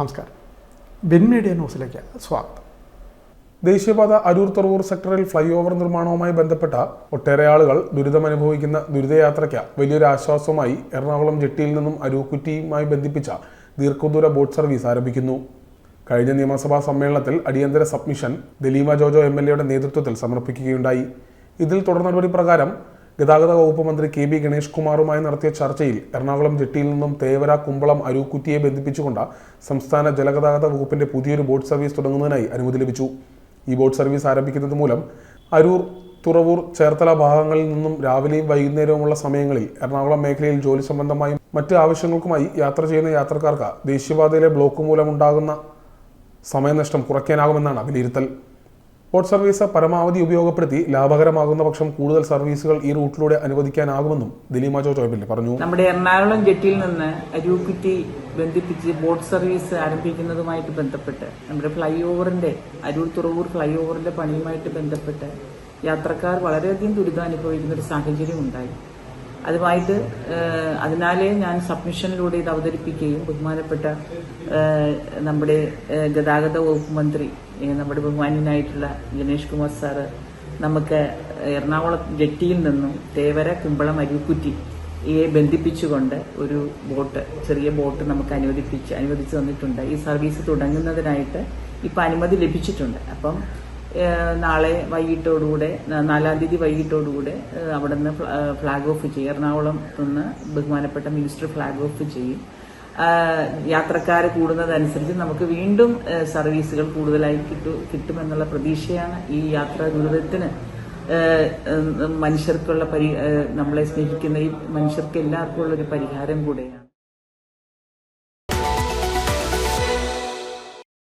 നമസ്കാരം. Bin media ന്യൂസിലേക്ക് സ്വാഗതം. ദേശീയപാത അരൂർ തറവൂർ സെക്ടറിൽ ഫ്ലൈ ഓവർ നിർമ്മാണവുമായി ബന്ധപ്പെട്ട ഒട്ടേറെ ആളുകൾ ദുരിതമനുഭവിക്കുന്ന ദുരിതയാത്രയ്ക്ക് വലിയൊരു ആശ്വാസമായി എറണാകുളം ജെട്ടിയിൽ നിന്നും അരൂക്കുറ്റിയുമായി ബന്ധിപ്പിച്ച ദീർഘദൂര ബോട്ട് സർവീസ് ആരംഭിക്കുന്നു. കഴിഞ്ഞ നിയമസഭാ സമ്മേളനത്തിൽ അടിയന്തര submission Daleema Jojo M L എയുടെ നേതൃത്വത്തിൽ സമർപ്പിക്കുകയുണ്ടായി. ഇതിൽ തുടർ നടപടി പ്രകാരം ഗതാഗത വകുപ്പ് മന്ത്രി കെ ബി ഗണേഷ് കുമാറുമായി നടത്തിയ ചർച്ചയിൽ എറണാകുളം ജെട്ടിയിൽ നിന്നും തേവര കുമ്പളം അരൂക്കുറ്റിയെ ബന്ധിപ്പിച്ചുകൊണ്ട് സംസ്ഥാന ജലഗതാഗത വകുപ്പിന്റെ പുതിയൊരു ബോട്ട് സർവീസ് തുടങ്ങുന്നതിനായി അനുമതി ലഭിച്ചു. ഈ ബോട്ട് സർവീസ് ആരംഭിക്കുന്നത് മൂലം അരൂർ തുറവൂർ ചേർത്തല ഭാഗങ്ങളിൽ നിന്നും രാവിലെയും വൈകുന്നേരവുമുള്ള സമയങ്ങളിൽ എറണാകുളം മേഖലയിൽ ജോലി സംബന്ധമായും മറ്റ് ആവശ്യങ്ങൾക്കുമായി യാത്ര ചെയ്യുന്ന യാത്രക്കാർക്ക് ദേശീയപാതയിലെ ബ്ലോക്ക് മൂലമുണ്ടാകുന്ന സമയനഷ്ടം കുറയ്ക്കാനാകുമെന്നാണ് വിലയിരുത്തൽ. ബോട്ട് സർവീസ് പരമാവധി ഉപയോഗപ്പെടുത്തി ലാഭകരമാകുന്ന പക്ഷം കൂടുതൽ സർവീസുകൾ ഈ റൂട്ടിലൂടെ അനുവദിക്കാനാകുമെന്നും ദിലീമ ജോജോ എം പറഞ്ഞു. നമ്മുടെ എറണാകുളം ജെട്ടിയിൽ നിന്ന് അരൂക്കുറ്റി ബന്ധിപ്പിച്ച് ബോട്ട് സർവീസ് ആരംഭിക്കുന്നതുമായിട്ട് ബന്ധപ്പെട്ട് നമ്മുടെ ഫ്ലൈ ഓവറിന്റെ അരൂർ തുറവൂർ ഫ്ലൈ ഓവറിന്റെ പണിയുമായിട്ട് ബന്ധപ്പെട്ട് യാത്രക്കാർ വളരെയധികം ദുരിതം അനുഭവിക്കുന്ന ഒരു സാഹചര്യം ഉണ്ടായി അതുമായിട്ട് അതിനാലെ ഞാൻ സബ്മിഷനിലൂടെ ഇത് അവതരിപ്പിക്കുകയും ബഹുമാനപ്പെട്ട നമ്മുടെ ഗതാഗത വകുപ്പ് മന്ത്രി നമ്മുടെ ബഹുമാന്യനായിട്ടുള്ള ഗണേഷ് കുമാർ സാറ് നമുക്ക് എറണാകുളം ജെട്ടിയിൽ നിന്നും തേവര കുമ്പളം അരിക്കുറ്റി യെ ബന്ധിപ്പിച്ചുകൊണ്ട് ഒരു ബോട്ട് ചെറിയ ബോട്ട് നമുക്ക് അനുവദിപ്പിച്ച് അനുവദിച്ചു തന്നിട്ടുണ്ട്. ഈ സർവീസ് തുടങ്ങുന്നതിനായിട്ട് ഇപ്പം അനുമതി ലഭിച്ചിട്ടുണ്ട്. അപ്പം നാളെ വൈകിട്ടോടുകൂടെ നാലാം തീയതി വൈകിട്ടോടുകൂടെ അവിടെ നിന്ന് ഫ്ലാഗ് ഓഫ് ചെയ്യും. എറണാകുളം നിന്ന് ബഹുമാനപ്പെട്ട മിനിസ്റ്റർ ഫ്ലാഗ് ഓഫ് ചെയ്യും. യാത്രക്കാർ കൂടുന്നതനുസരിച്ച് നമുക്ക് വീണ്ടും സർവീസുകൾ കൂടുതലായി കിട്ടു കിട്ടുമെന്നുള്ള പ്രതീക്ഷയാണ് ഈ യാത്രാ ദുരിതത്തിന്. മനുഷ്യർക്കുള്ള പരി നമ്മളെ സ്നേഹിക്കുന്ന ഈ മനുഷ്യർക്ക് എല്ലാവർക്കും ഉള്ള ഒരു പരിഹാരം കൂടെയാണ്.